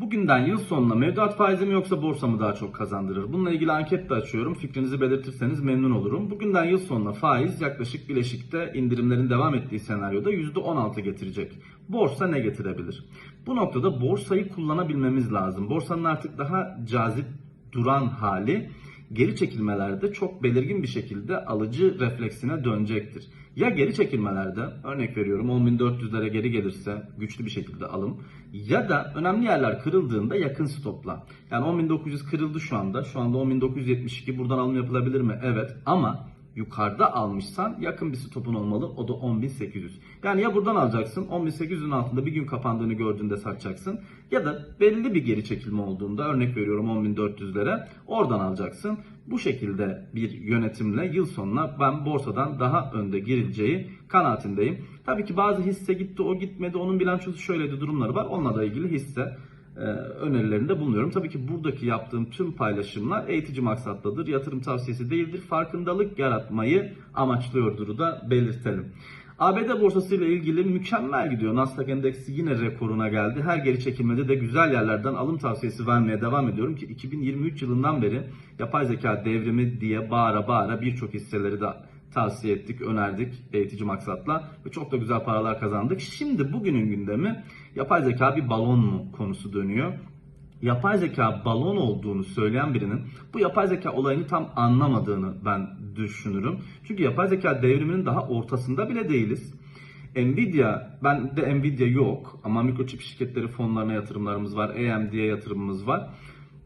Bugünden yıl sonuna mevduat faizi mi yoksa borsa mı daha çok kazandırır? Bununla ilgili anket de açıyorum. Fikrinizi belirtirseniz memnun olurum. Bugünden yıl sonuna faiz yaklaşık bileşikte indirimlerin devam ettiği senaryoda %16 getirecek. Borsa ne getirebilir? Bu noktada borsayı kullanabilmemiz lazım. Borsanın artık daha cazip duran hali geri çekilmelerde çok belirgin bir şekilde alıcı refleksine dönecektir. Ya geri çekilmelerde örnek veriyorum 10.400'lere geri gelirse güçlü bir şekilde alım ya da önemli yerler kırıldığında yakın stopla. Yani 10.900 kırıldı şu anda. Şu anda 10.972 buradan alım yapılabilir mi? Evet ama yukarıda almışsan yakın bir stopun olmalı. O da 10.800. Yani ya buradan alacaksın 10.800'ün altında bir gün kapandığını gördüğünde satacaksın. Ya da belli bir geri çekilme olduğunda örnek veriyorum 10.400'lere oradan alacaksın. Bu şekilde bir yönetimle yıl sonuna ben borsadan daha önde girileceği kanaatindeyim. Tabii ki bazı hisse gitti o gitmedi onun bilançosu şöyleydi durumları var. Onunla da ilgili hisse önerilerinde bulunuyorum. Tabii ki buradaki yaptığım tüm paylaşımlar eğitici maksatlıdır. Yatırım tavsiyesi değildir. Farkındalık yaratmayı amaçlıyordur da belirtelim. ABD borsası ile ilgili mükemmel gidiyor. Nasdaq endeksi yine rekoruna geldi. Her geri çekilmede de güzel yerlerden alım tavsiyesi vermeye devam ediyorum ki 2023 yılından beri yapay zeka devrimi diye bağıra bağıra birçok hisseleri de tavsiye ettik, önerdik eğitici maksatla ve çok da güzel paralar kazandık. Şimdi bugünün gündemi yapay zeka bir balon mu konusu dönüyor. Yapay zeka balon olduğunu söyleyen birinin bu yapay zeka olayını tam anlamadığını ben düşünürüm. Çünkü yapay zeka devriminin daha ortasında bile değiliz. Nvidia, ben de Nvidia yok ama mikroçip şirketleri fonlarına yatırımlarımız var, AMD'ye yatırımımız var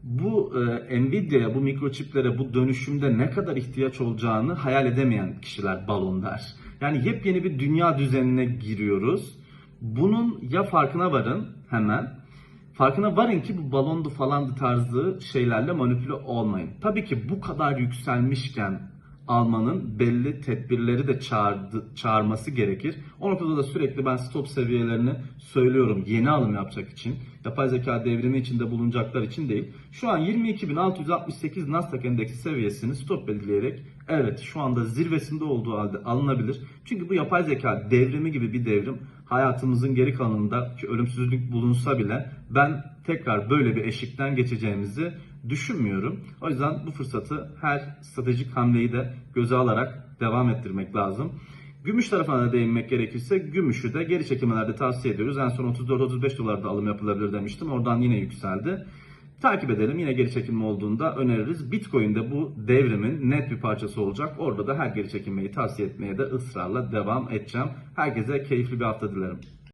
bu e, Nvidia'ya, bu mikroçiplere, bu dönüşümde ne kadar ihtiyaç olacağını hayal edemeyen kişiler balon der. Yani yepyeni bir dünya düzenine giriyoruz. Bunun ya farkına varın hemen, farkına varın ki bu balondu falandı tarzı şeylerle manipüle olmayın. Tabii ki bu kadar yükselmişken almanın belli tedbirleri de çağırdı, çağırması gerekir. O noktada da sürekli ben stop seviyelerini söylüyorum yeni alım yapacak için. Yapay zeka devrimi içinde bulunacaklar için değil. Şu an 22.668 Nasdaq endeksi seviyesini stop belirleyerek evet şu anda zirvesinde olduğu halde alınabilir. Çünkü bu yapay zeka devrimi gibi bir devrim hayatımızın geri kalanında ki ölümsüzlük bulunsa bile ben tekrar böyle bir eşikten geçeceğimizi düşünmüyorum. O yüzden bu fırsatı her stratejik hamleyi de göze alarak devam ettirmek lazım. Gümüş tarafına da değinmek gerekirse gümüşü de geri çekilmelerde tavsiye ediyoruz. En son 34-35 dolarda alım yapılabilir demiştim. Oradan yine yükseldi. Takip edelim. Yine geri çekilme olduğunda öneririz. Bitcoin'de bu devrimin net bir parçası olacak. Orada da her geri çekilmeyi tavsiye etmeye de ısrarla devam edeceğim. Herkese keyifli bir hafta dilerim.